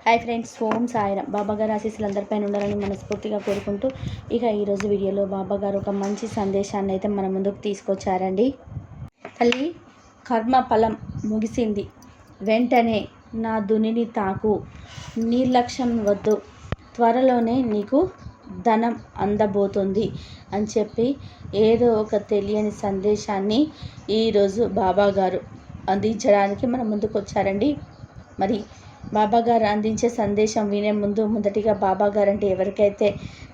Hi friends Om Sairam Baba గారు ఆశీస్సులు అందరిపైన ఉండాలని మనస్ఫూర్తిగా కోరుకుంటూ ఇక ఈరోజు వీడియోలో బాబా గారు ఒక మంచి సందేశాన్ని అయితే మన ముందుకు తీసుకొచ్చారండి. తల్లి కర్మ ఫలం ముగిసింది. వెంటనే నా దునిని తాకు. నిర్లక్ష్యం వద్దు. త్వరలోనే నీకు ధనం అందబోతుంది అని చెప్పి ఏదో ఒక తెలియని సందేశాన్ని ఈరోజు బాబా గారు అందించడానికి మన ముందుకు వచ్చారండి మరి బాబా గారు అందించే సందేశం వినే ముందు మొదటిగా బాబా గారు అంటే ఎవరికైతే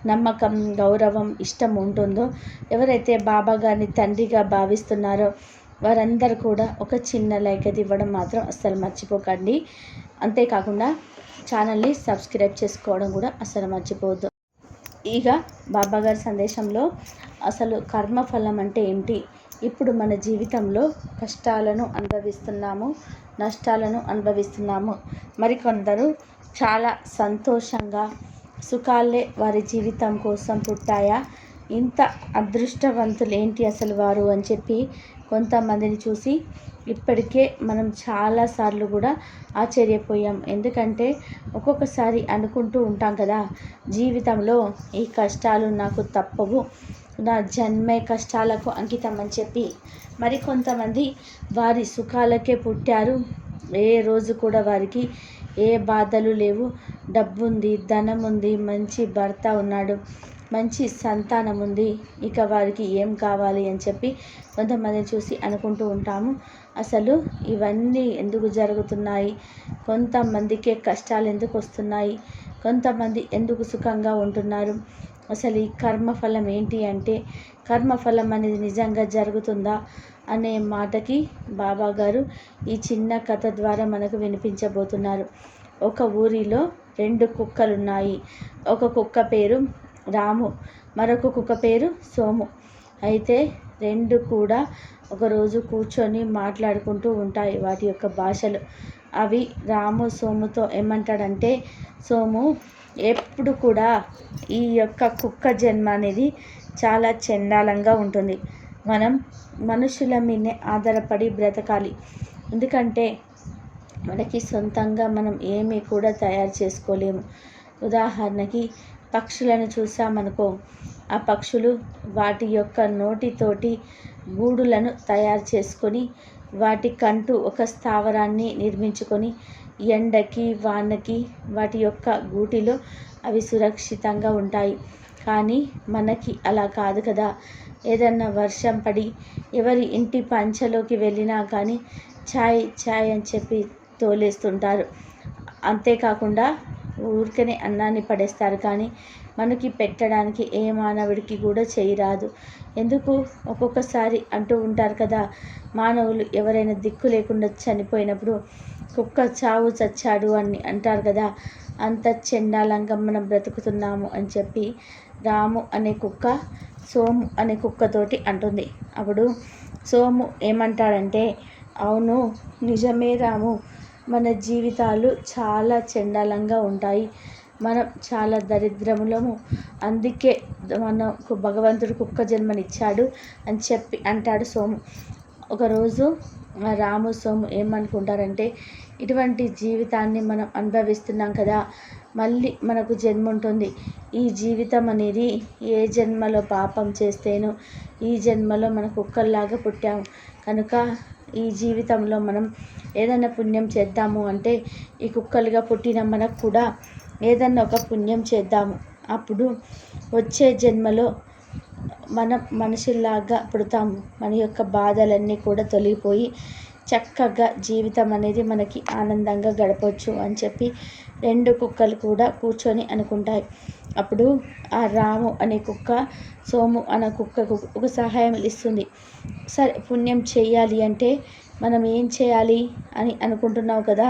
నమ్మకం గౌరవం ఇష్టం ఉంటుందో ఎవరైతే బాబా గారిని తండ్రిగా భావిస్తున్నారో వారందరూ కూడా ఒక చిన్న లైక్ అది ఇవ్వడం మాత్రం అస్సలు మర్చిపోకండి. అంతేకాకుండా ఛానల్ని సబ్స్క్రైబ్ చేసుకోవడం కూడా అస్సలు మర్చిపోవద్దు. ఇక బాబా గారి సందేశంలో అసలు కర్మఫలం అంటే ఏంటి? ఇప్పుడు మన జీవితంలో కష్టాలను అనుభవిస్తున్నాము నష్టాలను అనుభవిస్తున్నాము. మరికొందరు చాలా సంతోషంగా సుఖాలే వారి జీవితం కోసం పుట్టాయా? ఇంత అదృష్టవంతులు ఏంటి అసలు వారు అని చెప్పి కొంతమందిని చూసి ఇప్పటికే మనం చాలాసార్లు కూడా ఆశ్చర్యపోయాం. ఎందుకంటే ఒక్కొక్కసారి అనుకుంటూ ఉంటాం కదా జీవితంలో ఈ కష్టాలు నాకు తప్పవు. నా జన్మే కష్టాలకు అంకితం అని చెప్పి మరి కొంతమంది వారి సుఖాలకే పుట్టారు. ఏ రోజు కూడా వారికి ఏ బాధలు లేవు. డబ్బు ఉంది ధనం ఉంది మంచి భర్త ఉన్నాడు మంచి సంతానం ఉంది ఇక వారికి ఏం కావాలి అని చెప్పి కొంతమంది చూసి అనుకుంటూ ఉంటాము. అసలు ఇవన్నీ ఎందుకు జరుగుతున్నాయి? కొంతమందికే కష్టాలు ఎందుకు వస్తున్నాయి? కొంతమంది ఎందుకు సుఖంగా ఉంటున్నారు? అసలు ఈ కర్మఫలం ఏంటి అంటే కర్మఫలం అనేది నిజంగా జరుగుతుందా అనే మాటకి బాబా గారు ఈ చిన్న కథ ద్వారా మనకు వినిపించబోతున్నారు. ఒక ఊరిలో రెండు కుక్కలు ఉన్నాయి ఒక కుక్క పేరు రాము మరొక కుక్క పేరు సోము. అయితే రెండు కూడా ఒకరోజు కూర్చొని మాట్లాడుకుంటూ ఉంటాయి వాటి యొక్క భాషలు. అవి రాము సోముతో ఏమంటాడంటే సోము ఎప్పుడు కూడా ఈ యొక్క కుక్క జన్మ అనేది చాలా చండాలంగా ఉంటుంది. మనం మనుషుల మీదనే ఆధారపడి బ్రతకాలి. ఎందుకంటే మనకి సొంతంగా మనం ఏమీ కూడా తయారు చేసుకోలేము. ఉదాహరణకి పక్షులను చూసామనుకో ఆ పక్షులు వాటి యొక్క నోటితోటి గూడులను తయారు చేసుకొని వాటికంటూ ఒక స్థావరాన్ని నిర్మించుకొని ఎండకి వానకి వాటి యొక్క గూటిలో అవి సురక్షితంగా ఉంటాయి. కానీ మనకి అలా కాదు కదా. ఏదన్నా వర్షం పడి ఎవరి ఇంటి పంచలోకి వెళ్ళినా కానీ ఛాయ్ ఛాయ్ అని చెప్పి తోలేస్తుంటారు. అంతేకాకుండా ఊరికనే అన్నాన్ని పడేస్తారు. కానీ మనకి పెట్టడానికి ఏ మానవుడికి కూడా చేయరాదు ఎందుకు? ఒక్కొక్కసారి అంటూ ఉంటారు కదా మానవులు ఎవరైనా దిక్కు లేకుండా చనిపోయినప్పుడు కుక్క చావు చచ్చాడు అని అంటారు కదా అంత చెండాలంగా మనం బ్రతుకుతున్నాము అని చెప్పి రాము అనే కుక్క సోము అనే కుక్కతోటి అంటుంది. అప్పుడు సోము ఏమంటాడంటే అవును నిజమే రాము. మన జీవితాలు చాలా చండాలంగా ఉంటాయి. మనం చాలా దరిద్రములము. అందుకే మనకు భగవంతుడు కుక్క జన్మనిచ్చాడు అని చెప్పి అంటాడు సోము. ఒకరోజు రాము సోము ఏమనుకుంటారంటే ఇటువంటి జీవితాన్ని మనం అనుభవిస్తున్నాం కదా మళ్ళీ మనకు జన్మ ఉంటుంది ఈ జీవితం అనేది ఏ జన్మలో పాపం చేస్తేనో ఈ జన్మలో మన కుక్కల్లాగా పుట్టాము కనుక ఈ జీవితంలో మనం ఏదైనా పుణ్యం చేద్దాము అంటే ఈ కుక్కలుగా పుట్టిన మనకు కూడా ఏదన్నా ఒక పుణ్యం చేద్దాము. అప్పుడు వచ్చే జన్మలో మనం మనుషుల్లాగా పుడతాము మన యొక్క బాధలన్నీ కూడా తొలగిపోయి చక్కగా జీవితం అనేది మనకి ఆనందంగా గడపవచ్చు అని చెప్పి రెండు కుక్కలు కూడా కూర్చొని అనుకుంటాయి. అప్పుడు ఆ రాము అనే కుక్క సోము అనే కుక్కకు ఒక సహాయం ఇస్తుంది. సరే పుణ్యం చేయాలి అంటే మనం ఏం చేయాలి అని అనుకుంటున్నావు కదా?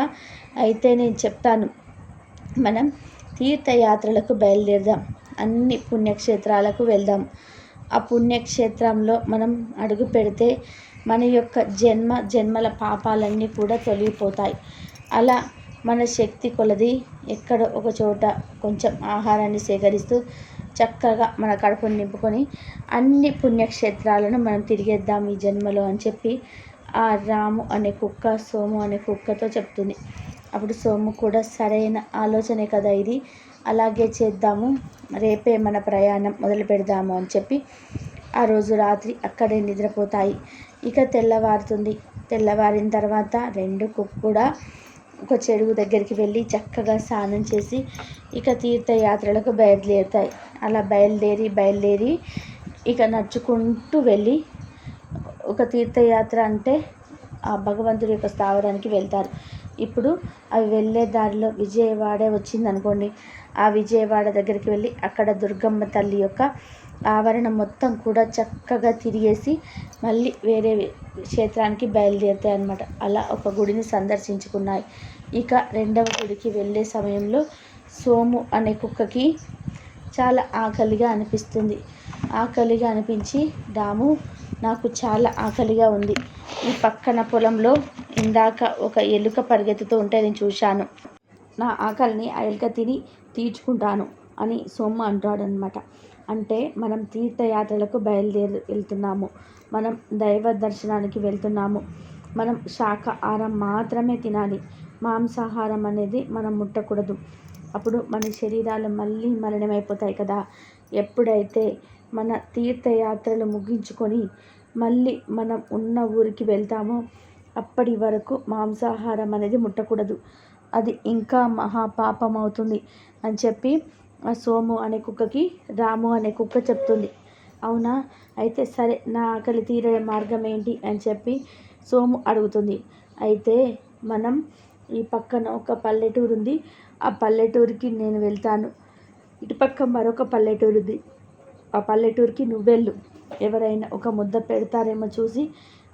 అయితే నేను చెప్తాను. మనం తీర్థయాత్రలకు బయలుదేరదాం. అన్ని పుణ్యక్షేత్రాలకు వెళ్దాం. ఆ పుణ్యక్షేత్రంలో మనం అడుగు పెడితే మన యొక్క జన్మ జన్మల పాపాలన్నీ కూడా తొలగిపోతాయి. అలా మన శక్తి కొలది ఎక్కడ ఒక చోట కొంచెం ఆహారాన్ని సేకరిస్తూ చక్కగా మన కడుపును నింపుకొని అన్ని పుణ్యక్షేత్రాలను మనం తిరిగేద్దాం ఈ జన్మలో అని చెప్పి ఆ రాము అనే కుక్క సోము అనే కుక్కతో చెప్తుంది. అప్పుడు సోము కూడా సరైన ఆలోచనే కదా ఇది. అలాగే చేద్దాము. రేపే మన ప్రయాణం మొదలు పెడదాము అని చెప్పి ఆ రోజు రాత్రి అక్కడే నిద్రపోతాయి. ఇక తెల్లవారుతుంది. తెల్లవారిన తర్వాత రెండు కూడా ఒక చెరువు దగ్గరికి వెళ్ళి చక్కగా స్నానం చేసి ఇక తీర్థయాత్రలకు బయలుదేరుతాయి. అలా బయలుదేరి బయలుదేరి ఇక నడుచుకుంటూ వెళ్ళి ఒక తీర్థయాత్ర అంటే ఆ భగవంతుడి యొక్క స్థావరానికి వెళ్తారు. ఇప్పుడు అవి వెళ్ళే దారిలో విజయవాడ వచ్చింది అనుకోండి ఆ విజయవాడ దగ్గరికి వెళ్ళి అక్కడ దుర్గమ్మ తల్లి యొక్క ఆవరణ మొత్తం కూడా చక్కగా తిరిగేసి మళ్ళీ వేరే క్షేత్రానికి బయలుదేరుతాయి అన్నమాట అలా ఒక గుడిని సందర్శించుకున్నాయి. ఇక రెండవ గుడికి వెళ్ళే సమయంలో సోము అనే కుక్కకి చాలా ఆకలిగా అనిపిస్తుంది. ఆకలిగా అనిపించి డాము నాకు చాలా ఆకలిగా ఉంది. ఈ పక్కన పొలంలో ఇందాక ఒక ఎలుక పరిగెత్తుతూ ఉంటే నేను చూశాను. నా ఆకలిని ఆ ఎలుక తిని తీర్చుకుంటాను అని సొమ్మ అంటాడనమాట అంటే మనం తీర్థయాత్రలకు బయలుదేరి వెళ్తున్నాము. మనం దైవ దర్శనానికి వెళ్తున్నాము. మనం శాకాహారం మాత్రమే తినాలి. మాంసాహారం అనేది మనం ముట్టకూడదు. అప్పుడు మన శరీరాలు మళ్ళీ మలినమైపోతాయి కదా. ఎప్పుడైతే మన తీర్థయాత్రలు ముగించుకొని మళ్ళీ మనం ఉన్న ఊరికి వెళ్తామో. అప్పటి వరకు మాంసాహారం అనేది ముట్టకూడదు. అది ఇంకా మహాపాపం అవుతుంది అని చెప్పి ఆ సోము అనే కుక్కకి రాము అనే కుక్క చెప్తుంది. అవునా? అయితే సరే నా ఆకలి తీరే మార్గం ఏంటి అని చెప్పి సోము అడుగుతుంది. అయితే మనం ఈ పక్కన ఒక పల్లెటూరు ఉంది ఆ పల్లెటూరికి నేను వెళ్తాను. ఇటుపక్క మరొక పల్లెటూరు ఉంది ఆ పల్లెటూరికి నువ్వెళ్ళు. ఎవరైనా ఒక ముద్ద పెడతారేమో చూసి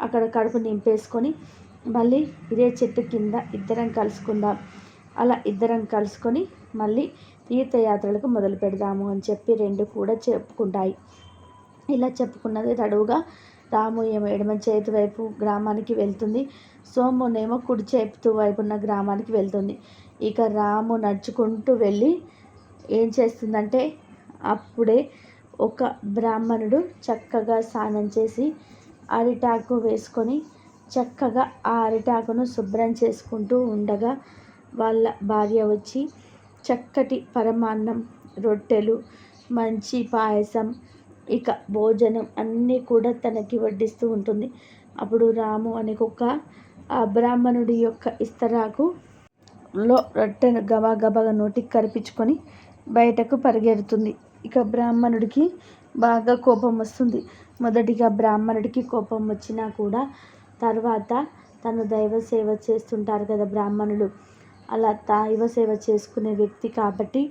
అక్కడ కడుపు నింపేసుకొని మళ్ళీ ఇదే చెట్టు కింద ఇద్దరం కలుసుకుందాం. అలా ఇద్దరం కలుసుకొని మళ్ళీ తీర్థయాత్రలకు మొదలు పెడదాము అని చెప్పి రెండు కూడా చెప్పుకుంటాయి. ఇలా చెప్పుకున్నది తడువుగా రాము ఏమో ఎడమ చేతి వైపు గ్రామానికి వెళ్తుంది. సోమునేమో కుడి చేతి వైపు ఉన్న గ్రామానికి వెళ్తుంది. ఇక రాము నడుచుకుంటూ వెళ్ళి ఏం చేస్తుందంటే అప్పుడే ఒక బ్రాహ్మణుడు చక్కగా స్నానం చేసి అరిటాకు వేసుకొని చక్కగా ఆ అరిటాకును శుభ్రం చేసుకుంటూ ఉండగా వాళ్ళ భార్య వచ్చి చక్కటి పరమాన్నం రొట్టెలు మంచి పాయసం ఇక భోజనం అన్నీ కూడా తనకి వడ్డిస్తూ ఉంటుంది. అప్పుడు రాము అనే కుక్క ఆ బ్రాహ్మణుడి యొక్క ఇస్తరాకు లో రొట్టెను గబా గబగా నోటికి కరిపించుకొని బయటకు పరిగెడుతుంది. ఇక బ్రాహ్మణుడికి బాగా కోపం వస్తుంది. మొదటిగా బ్రాహ్మణుడికి కోపం వచ్చినా కూడా తర్వాత తను దైవ సేవ చేస్తుంటారు కదా బ్రాహ్మణులు. అలా దైవ సేవ చేసుకునే వ్యక్తి కాబట్టి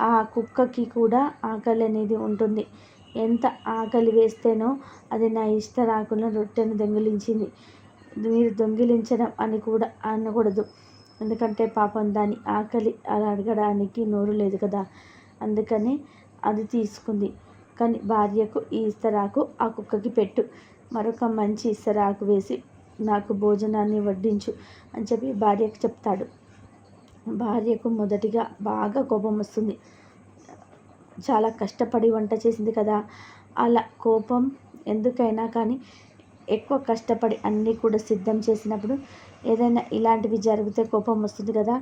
ఆ కుక్కకి కూడా ఆకలి అనేది ఉంటుంది. ఎంత ఆకలి వేస్తేనో అది నా ఇష్టరాకులను రొట్టెను దొంగిలించింది. మీరు దొంగిలించడం అని కూడా అనకూడదు. ఎందుకంటే పాపం దాని ఆకలి అలా అడగడానికి నోరు లేదు కదా. అందుకని అది తీసుకుంది. కానీ భార్యకు ఈ ఇస్తరాకు ఆ కుక్కకి పెట్టు. మరొక మంచి ఇస్తరాకు వేసి నాకు భోజనాన్ని వడ్డించు అని చెప్పి భార్యకు చెప్తాడు. భార్యకు మొదటిగా బాగా కోపం వస్తుంది. చాలా కష్టపడి వంట చేసింది కదా. అలా కోపం ఎందుకైనా కానీ ఎక్కువ కష్టపడి అన్నీ కూడా సిద్ధం చేసినప్పుడు ఏదైనా ఇలాంటివి జరిగితే కోపం వస్తుంది కదా.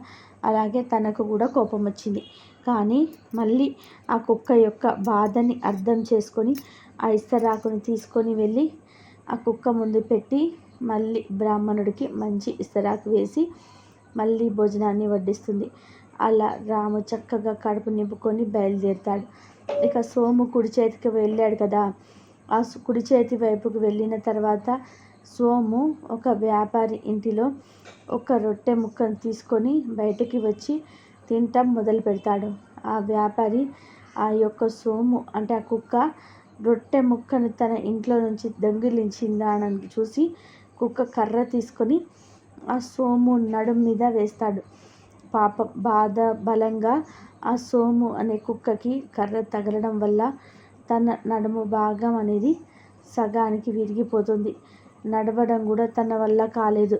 అలాగే తనకు కూడా కోపం వచ్చింది. కానీ మళ్ళీ ఆ కుక్క యొక్క బాధని అర్థం చేసుకొని ఆ ఇస్తరాకుని తీసుకొని వెళ్ళి ఆ కుక్క ముందు పెట్టి మళ్ళీ బ్రాహ్మణుడికి మంచి ఇస్తరాకు వేసి మళ్ళీ భోజనాన్ని వడ్డిస్తుంది. అలా రాము చక్కగా కడుపు నింపుకొని బయలుదేరుతాడు. ఇక సోము కుడి చేతికి వెళ్ళాడు కదా. ఆ కుడి చేతి వైపుకు వెళ్ళిన తర్వాత సోము ఒక వ్యాపారి ఇంటిలో ఒక రొట్టె ముక్కను తీసుకొని బయటకి వచ్చి తింటాం మొదలు పెడతాడు. ఆ వ్యాపారి ఆ యొక్క సోము అంటే ఆ కుక్క రొట్టె ముక్కను తన ఇంట్లో నుంచి దొంగిలించిందా అని చూసి కుక్క కర్ర తీసుకొని ఆ సోము నడుం మీద వేస్తాడు. పాప బాధ బలంగా ఆ సోము అనే కుక్కకి కర్ర తగలడం వల్ల తన నడుము భాగం అనేది సగానికి విరిగిపోతుంది. నడవడం కూడా తన వల్ల కాలేదు.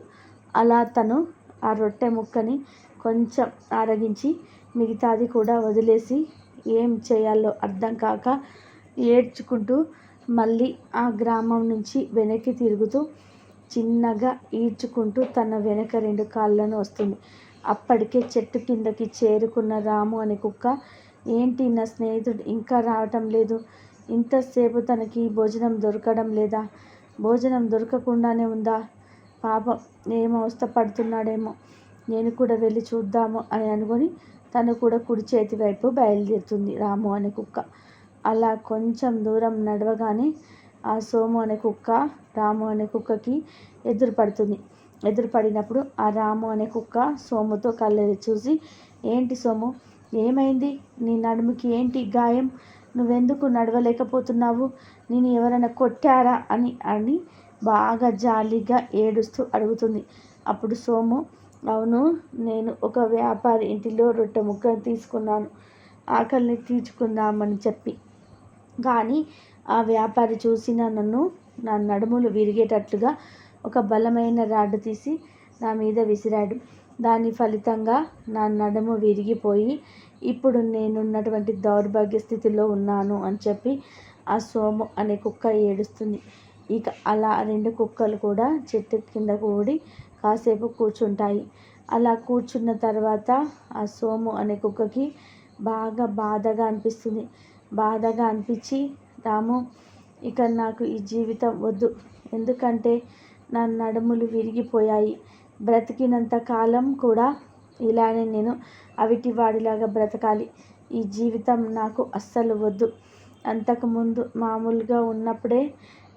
అలా తను ఆ రొట్టె ముక్కని కొంచెం ఆరగించి మిగతాది కూడా వదిలేసి ఏం చేయాలో అర్థం కాక ఏడ్చుకుంటూ మళ్ళీ ఆ గ్రామం నుంచి వెనక్కి తిరుగుతూ చిన్నగా ఈడ్చుకుంటూ తన వెనక రెండు కాళ్ళను వస్తుంది. అప్పటికే చెట్టు కిందకి చేరుకున్న రాము అనే కుక్క ఏంటి నా స్నేహితుడు ఇంకా రావటం లేదు. ఇంతసేపు తనకి భోజనం దొరకడం లేదా? భోజనం దొరకకుండానే ఉందా? పాపం ఏం అవస్థ పడుతున్నాడేమో నేను కూడా వెళ్ళి చూద్దాము అని అనుకొని తను కూడా కుడి చేతి వైపు బయలుదేరుతుంది రాము అనే కుక్క. అలా కొంచెం దూరం నడవగానే ఆ సోము అనే కుక్క రాము అనే కుక్కకి ఎదురు పడుతుంది ఎదురు పడినప్పుడు ఆ రాము అనే కుక్క సోముతో కళ్ళు చూసి ఏంటి సోము ఏమైంది? నీ నడుముకి ఏంటి గాయం? నువ్వెందుకు నడవలేకపోతున్నావు? నేను ఎవరైనా కొట్టారా? అని అని బాగా జాలిగా ఏడుస్తూ అడుగుతుంది. అప్పుడు సోము అవును నేను ఒక వ్యాపారి ఇంటిలో రొట్టె ముక్క తీసుకున్నాను. ఆకలిని తీర్చుకుందామని చెప్పి. కానీ ఆ వ్యాపారి చూసిన నన్ను నా నడుములు విరిగేటట్లుగా ఒక బలమైన రాడ్డు తీసి నా మీద విసిరాడు. దాని ఫలితంగా నా నడుము విరిగిపోయి ఇప్పుడు నేనున్నటువంటి దౌర్భాగ్య స్థితిలో ఉన్నాను అని చెప్పి ఆ సోము అనే కుక్క ఏడుస్తుంది. ఇక అలా రెండు కుక్కలు కూడా చెట్టు కింద కూడి కాసేపు కూర్చుంటాయి. అలా కూర్చున్న తర్వాత ఆ సోము అనే కుక్కకి బాగా బాధగా అనిపిస్తుంది. బాధగా అనిపించి రాము ఇక నాకు ఈ జీవితం వద్దు. ఎందుకంటే నా నడుములు విరిగిపోయాయి. బ్రతికినంత కాలం కూడా ఇలానే నేను అవిటి వాడిలాగా బ్రతకాలి. ఈ జీవితం నాకు అస్సలు వద్దు. అంతకుముందు మామూలుగా ఉన్నప్పుడే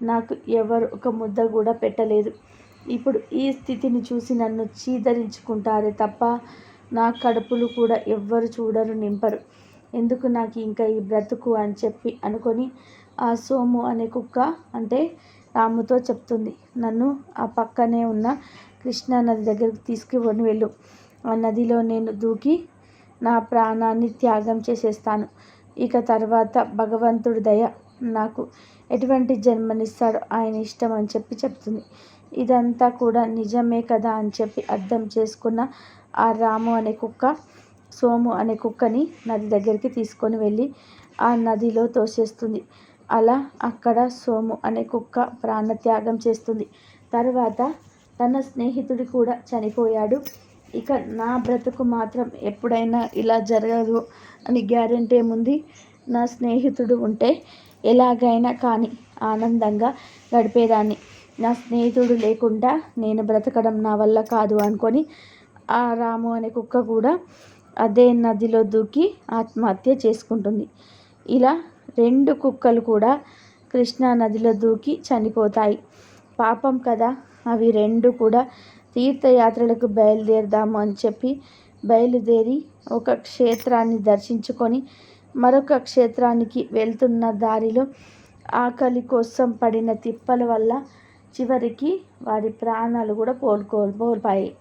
నాకు ఎవరు ఒక ముద్ద కూడా పెట్టలేదు. ఇప్పుడు ఈ స్థితిని చూసి నన్ను చీదరించుకుంటారే తప్ప నా కడుపులు కూడా ఎవ్వరు చూడరు నింపరు. ఎందుకు నాకు ఇంకా ఈ బ్రతుకు అని చెప్పి అనుకొని ఆ సోము అనే కుక్క అంటే రాముతో చెప్తుంది నన్ను ఆ పక్కనే ఉన్న కృష్ణా నది దగ్గరకు తీసుకుని వెళ్ళు. ఆ నదిలో నేను దూకి నా ప్రాణాన్ని త్యాగం చేసేస్తాను. ఇక తర్వాత భగవంతుడి దయ నాకు ఎటువంటి జన్మనిస్తాడో ఆయన ఇష్టం అని చెప్పి చెప్తుంది. ఇదంతా కూడా నిజమే కదా అని చెప్పి అర్థం చేసుకున్న ఆ రాము అనే కుక్క సోము అనే కుక్కని నది దగ్గరికి తీసుకొని వెళ్ళి ఆ నదిలో తోసేస్తుంది. అలా అక్కడ సోము అనే కుక్క ప్రాణత్యాగం చేస్తుంది. తర్వాత తన స్నేహితుడు కూడా చనిపోయాడు. ఇక నా బ్రతుకు మాత్రం ఎప్పుడైనా ఇలా జరగదు అని గ్యారెంటీ ఏముంది నా స్నేహితుడు ఉంటే ఎలాగైనా కానీ ఆనందంగా గడిపేదాన్ని. నా స్నేహితుడు లేకుండా నేను బ్రతకడం నా వల్ల కాదు అనుకొని ఆ రాము అనే కుక్క కూడా అదే నదిలో దూకి ఆత్మహత్య చేసుకుంటుంది. ఇలా రెండు కుక్కలు కూడా కృష్ణా నదిలో దూకి చనిపోతాయి. పాపం కదా అవి రెండు కూడా తీర్థయాత్రలకు బయలుదేరదాము అని చెప్పి బయలుదేరి ఒక క్షేత్రాన్ని దర్శించుకొని మరొక క్షేత్రానికి వెళ్తున్న దారిలో ఆకలి కోసం పడిన తిప్పల వల్ల చివరికి వారి ప్రాణాలు కూడా కోల్పోయి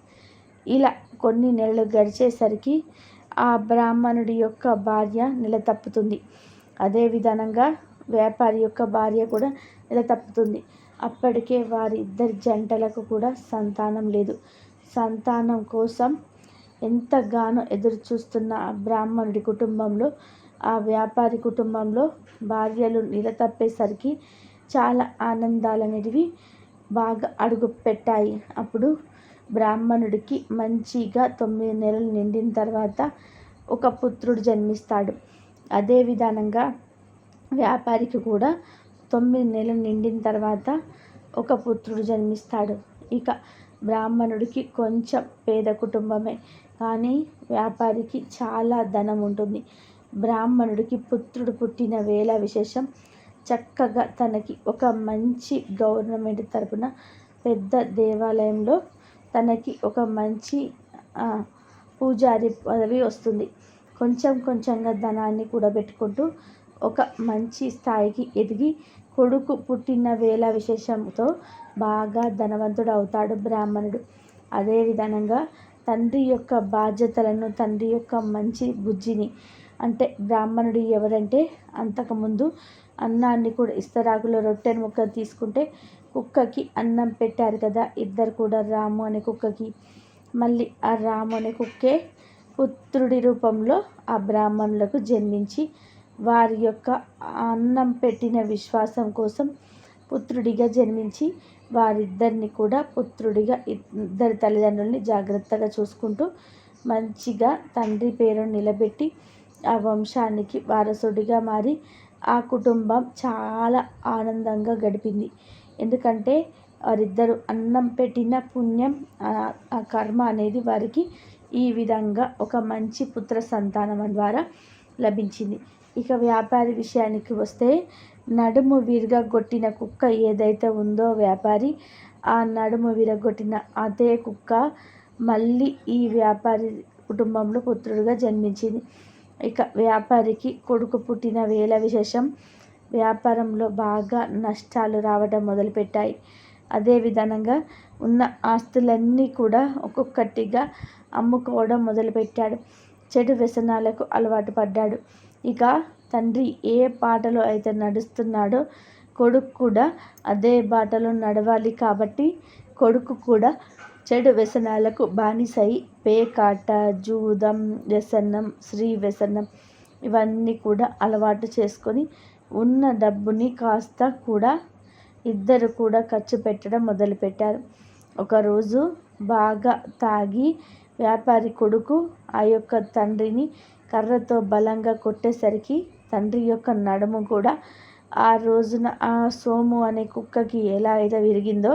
ఇలా కొన్ని నెలలు గడిచేసరికి ఆ బ్రాహ్మణుడి యొక్క భార్య నిలతప్పుతుంది. అదే విధంగా వ్యాపారి యొక్క భార్య కూడా నిలతప్పుతుంది. అప్పటికే వారి ఇద్దరి జంటలకు కూడా సంతానం లేదు. సంతానం కోసం ఎంతగానో ఎదురు చూస్తున్న ఆ బ్రాహ్మణుడి కుటుంబంలో ఆ వ్యాపారి కుటుంబంలో భార్యలు నిలతప్పేసరికి చాలా ఆనందాలనేటివి బాగా అడుగు పెట్టాయి. అప్పుడు బ్రాహ్మణుడికి మంచిగా తొమ్మిది నెలలు నిండిన తర్వాత ఒక పుత్రుడు జన్మిస్తాడు. అదే విధానంగా వ్యాపారికి కూడా తొమ్మిది నెలలు నిండిన తర్వాత ఒక పుత్రుడు జన్మిస్తాడు. ఇక బ్రాహ్మణుడికి కొంచెం పేద కుటుంబమే కానీ వ్యాపారికి చాలా ధనం ఉంటుంది. బ్రాహ్మణుడికి పుత్రుడు పుట్టిన వేళ విశేషం చక్కగా తనకి ఒక మంచి గవర్నమెంట్ తరపున పెద్ద దేవాలయంలో తనకి ఒక మంచి పూజారి పదవి వస్తుంది. కొంచెం కొంచెంగా ధనాన్ని కూడబెట్టుకుంటూ ఒక మంచి స్థాయికి ఎదిగి కొడుకు పుట్టిన వేళ విశేషంతో బాగా ధనవంతుడు అవుతాడు బ్రాహ్మణుడు. అదే విధంగా తండ్రి యొక్క బాధ్యతలను తండ్రి యొక్క మంచి బుజ్జిని అంటే బ్రాహ్మణుడు ఎవరంటే అంతకుముందు అన్నాన్ని కూడా ఇస్తరాకులో రొట్టెను ముక్క తీసుకుంటే కుక్కకి అన్నం పెట్టారు కదా ఇద్దరు కూడా రాము అనే కుక్కకి. మళ్ళీ ఆ రాము అనే కుక్కే పుత్రుడి రూపంలో ఆ బ్రాహ్మణులకు జన్మించి వారి యొక్క అన్నం పెట్టిన విశ్వాసం కోసం పుత్రుడిగా జన్మించి వారిద్దరిని కూడా పుత్రుడిగా ఇద్దరి తల్లిదండ్రుల్ని జాగ్రత్తగా చూసుకుంటూ మంచిగా తండ్రి పేరు నిలబెట్టి ఆ వంశానికి వారసుడిగా మారి ఆ కుటుంబం చాలా ఆనందంగా గడిపింది. ఎందుకంటే వారిద్దరు అన్నం పెట్టిన పుణ్యం ఆ కర్మ అనేది వారికి ఈ విధంగా ఒక మంచి పుత్ర సంతానం ద్వారా లభించింది. ఇక వ్యాపారి విషయానికి వస్తే నడుము విరగొట్టిన కుక్క ఏదైతే ఉందో వ్యాపారి ఆ నడుము విరగొట్టిన అదే కుక్క మళ్ళీ ఈ వ్యాపారి కుటుంబంలో పుత్రుడుగా జన్మించింది. ఇక వ్యాపారికి కొడుకు పుట్టిన వేల విశేషం. వ్యాపారంలో బాగా నష్టాలు రావడం మొదలుపెట్టాయి. అదే విధంగా ఉన్న ఆస్తులన్నీ కూడా ఒక్కొక్కటిగా అమ్ముకోవడం మొదలుపెట్టాడు. చెడు వ్యసనాలకు అలవాటు పడ్డాడు. ఇక తండ్రి ఏ పాటలో అయితే నడుస్తున్నాడో కొడుకు కూడా అదే బాటలో నడవాలి కాబట్టి కొడుకు కూడా చెడు వ్యసనాలకు బానిసై పేకాట జూదం వ్యసనం స్త్రీ వ్యసనం ఇవన్నీ కూడా అలవాటు చేసుకొని ఉన్న డబ్బుని కాస్త కూడా ఇద్దరు కూడా ఖర్చు పెట్టడం మొదలుపెట్టారు. ఒకరోజు బాగా తాగి వ్యాపారి కొడుకు ఆ యొక్క తండ్రిని కర్రతో బలంగా కొట్టేసరికి తండ్రి యొక్క నడుము కూడా ఆ రోజున ఆ సోము అనే కుక్కకి ఎలా అయితే విరిగిందో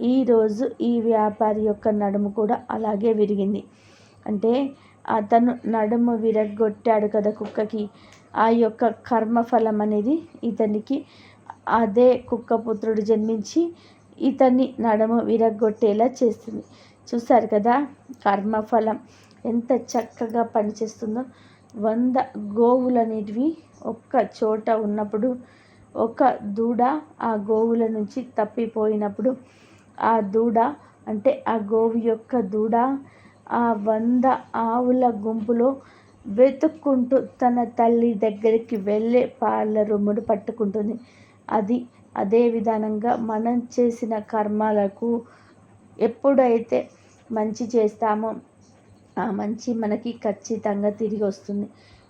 ఈరోజు ఈ వ్యాపారి యొక్క నడుము కూడా అలాగే విరిగింది. అంటే అతను నడుము విరగొట్టాడు కదా కుక్కకి. ఆ యొక్క కర్మఫలం అనేది ఇతనికి అదే కుక్క పుత్రుడు జన్మించి ఇతన్ని నడుము విరగొట్టేలా చేస్తుంది. చూసారు కదా కర్మఫలం ఎంత చక్కగా పనిచేస్తుందో. వంద గోవులు అనేటివి ఒక్క చోట ఉన్నప్పుడు ఒక దూడ ఆ గోవుల నుంచి తప్పిపోయినప్పుడు ఆ దూడ అంటే ఆ గోవు యొక్క దూడ ఆ వంద ఆవుల గుంపులో వెతుక్కుంటూ తన తల్లి దగ్గరికి వెళ్ళే పాల రొమ్ముడు పట్టుకుంటుంది. అది అదే విధానంగా మనం చేసిన కర్మాలకు ఎప్పుడైతే మంచి చేస్తామో ఆ మంచి మనకి ఖచ్చితంగా తిరిగి వస్తుంది.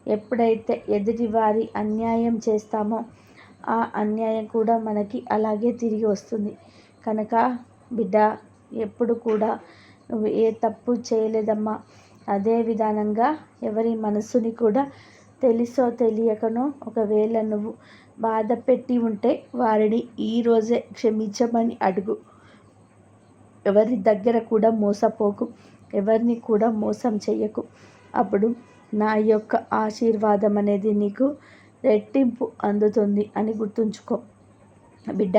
ఎప్పుడైతే ఎదుటివారి అన్యాయం చేస్తామో ఆ అన్యాయం కూడా మనకి అలాగే తిరిగి వస్తుంది. కనుక బిడ్డ ఎప్పుడు కూడా నువ్వు ఏ తప్పు చేయలేదమ్మా. అదే విధానంగా ఎవరి మనసుని కూడా తెలుసో తెలియకనో ఒకవేళ నువ్వు బాధ పెట్టి ఉంటే వారిని ఈరోజే క్షమించమని అడుగు. ఎవరి దగ్గర కూడా మోసపోకు ఎవరిని కూడా మోసం చేయకు అప్పుడు నా యొక్క ఆశీర్వాదం అనేది నీకు రెట్టింపు అందుతుంది అని గుర్తుంచుకో. బిడ్డ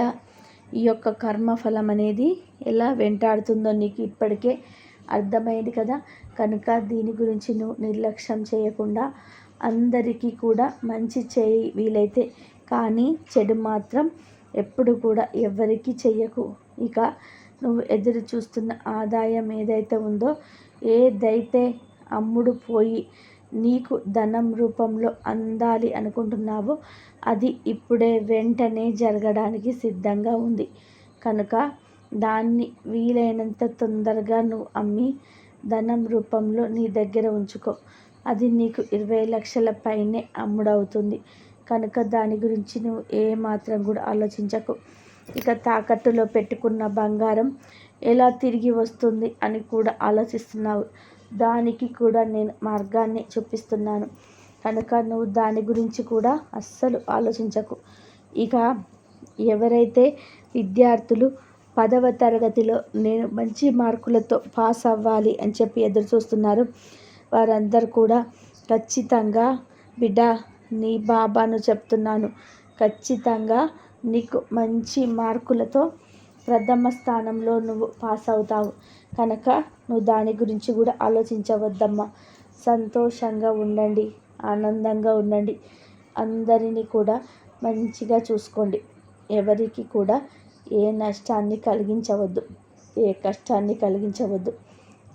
ఈ యొక్క కర్మఫలం అనేది ఎలా వెంటాడుతుందో నీకు ఇప్పటికే అర్థమైంది కదా. కనుక దీని గురించి నువ్వు నిర్లక్ష్యం చేయకుండా అందరికీ కూడా మంచి చేయి వీలైతే. కానీ చెడు మాత్రం ఎప్పుడు కూడా ఎవరికీ చెయ్యకు. ఇక నువ్వు ఎదురు చూస్తున్న ఆదాయం ఏదైతే ఉందో ఏదైతే అమ్ముడు పోయి నీకు ధనం రూపంలో అందాలి అనుకుంటున్నావో. అది ఇప్పుడే వెంటనే జరగడానికి సిద్ధంగా ఉంది. కనుక దాన్ని వీలైనంత తొందరగా నువ్వు అమ్మి ధనం రూపంలో నీ దగ్గర ఉంచుకో. అది నీకు ఇరవై లక్షల పైనే అమ్ముడవుతుంది. కనుక దాని గురించి నువ్వు ఏమాత్రం కూడా ఆలోచించకు. ఇక తాకట్టులో పెట్టుకున్న బంగారం ఎలా తిరిగి వస్తుంది అని కూడా ఆలోచిస్తున్నావు. దానికి కూడా నేను మార్గాన్ని చూపిస్తున్నాను. కనుక నువ్వు దాని గురించి కూడా అస్సలు ఆలోచించకు. ఇక ఎవరైతే విద్యార్థులు పదవ తరగతిలో నేను మంచి మార్కులతో పాస్ అవ్వాలి అని చెప్పి ఎదురు చూస్తున్నారు వారందరూ కూడా ఖచ్చితంగా బిడ్డ నీ బాబాను చెప్తున్నాను. ఖచ్చితంగా నీకు మంచి మార్కులతో ప్రథమ స్థానంలో నువ్వు పాస్ అవుతావు. కనుక నువ్వు దాని గురించి కూడా ఆలోచించవద్దమ్మా. సంతోషంగా ఉండండి ఆనందంగా ఉండండి. అందరినీ కూడా మంచిగా చూసుకోండి. ఎవరికి కూడా ఏ నష్టాన్ని కలిగించవద్దు ఏ కష్టాన్ని కలిగించవద్దు.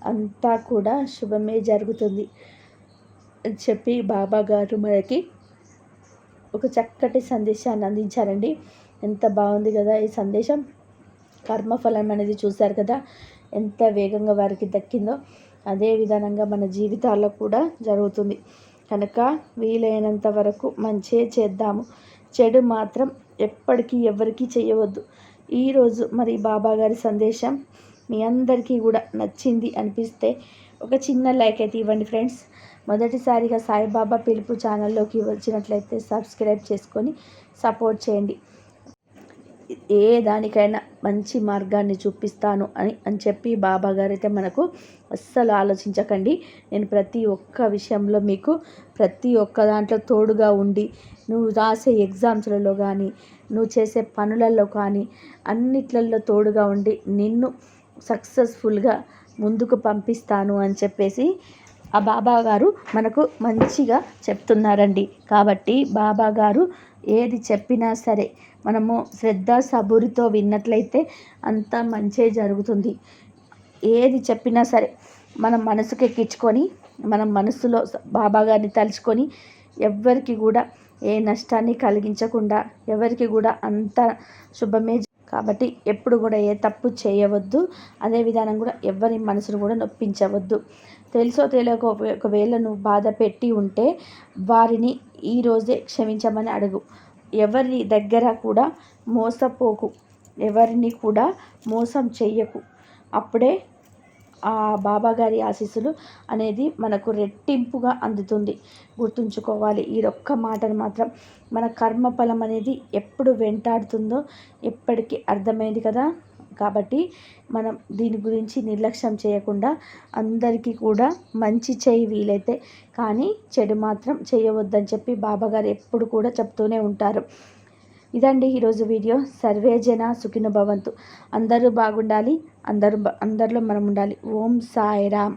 అంతా కూడా శుభమే జరుగుతుంది. అని చెప్పి బాబా గారు మనకి ఒక చక్కటి సందేశాన్ని అందించారండి. ఎంత బాగుంది కదా ఈ సందేశం. కర్మఫలం అనేది చూశారు కదా. ఎంత వేగంగా వారికి దక్కిందో అదే విధానంగా మన జీవితాల్లో కూడా జరుగుతుంది. కనుక వీలైనంత వరకు మంచే చేద్దాము. చెడు మాత్రం ఎప్పటికీ ఎవరికీ చేయవద్దు. ఈరోజు మరి బాబా గారి సందేశం మీ అందరికీ కూడా నచ్చింది అనిపిస్తే ఒక చిన్న లైక్ అయితే ఇవ్వండి ఫ్రెండ్స్. మొదటిసారిగా సాయిబాబా పిలుపు ఛానల్లోకి వచ్చినట్లయితే సబ్స్క్రైబ్ చేసుకొని సపోర్ట్ చేయండి. ఏ దానికైనా మంచి మార్గాన్ని చూపిస్తాను అని అని చెప్పి బాబా గారు అయితే మనకు అస్సలు ఆలోచించకండి. నేను ప్రతి ఒక్క విషయంలో మీకు ప్రతి ఒక్క దాంట్లో తోడుగా ఉండి నువ్వు రాసే ఎగ్జామ్స్లలో కానీ నువ్వు చేసే పనులలో కానీ అన్నిట్లలో తోడుగా ఉండి నిన్ను సక్సెస్ఫుల్గా ముందుకు పంపిస్తాను అని చెప్పేసి ఆ బాబా గారు మనకు మంచిగా చెప్తున్నారండి. కాబట్టి బాబా గారు ఏది చెప్పినా సరే మనము శ్రద్ధ సబూరితో విన్నట్లయితే అంత మంచే జరుగుతుంది. ఏది చెప్పినా సరే మనం మనసుకు ఎక్కించుకొని మనం మనసులో బాబా గారిని తలుచుకొని ఎవ్వరికి కూడా ఏ నష్టాన్ని కలిగించకుండా ఎవరికి కూడా అంత శుభమే కాబట్టి ఎప్పుడు కూడా ఏ తప్పు చేయవద్దు. అదే విధానం కూడా ఎవరి మనసును కూడా నొప్పించవద్దు. తెలుసో తెలియక ఒకవేళ నువ్వు బాధ పెట్టి ఉంటే వారిని ఈరోజే క్షమించమని అడుగు. ఎవరి దగ్గర కూడా మోసపోకు. ఎవరిని కూడా మోసం చెయ్యకు. అప్పుడే ఆ బాబాగారి ఆశీస్సులు అనేది మనకు రెట్టింపుగా అందుతుంది. గుర్తుంచుకోవాలి ఈ ఒక్క మాటను మాత్రం. మన కర్మఫలం అనేది ఎప్పుడు వెంటాడుతుందో ఎప్పటికీ అర్థమైంది కదా? కాబట్టి మనం దీని గురించి నిర్లక్ష్యం చేయకుండా అందరికీ కూడా మంచి చేయి వీలైతే కానీ చెడు మాత్రం చేయవద్దని చెప్పి బాబాగారు ఎప్పుడు కూడా చెప్తూనే ఉంటారు. ఇదండి ఈరోజు వీడియో. సర్వే జన సుఖిన భవంతు. అందరూ బాగుండాలి. అందరూ అందరిలో మనం ఉండాలి. ఓం సాయిరామ్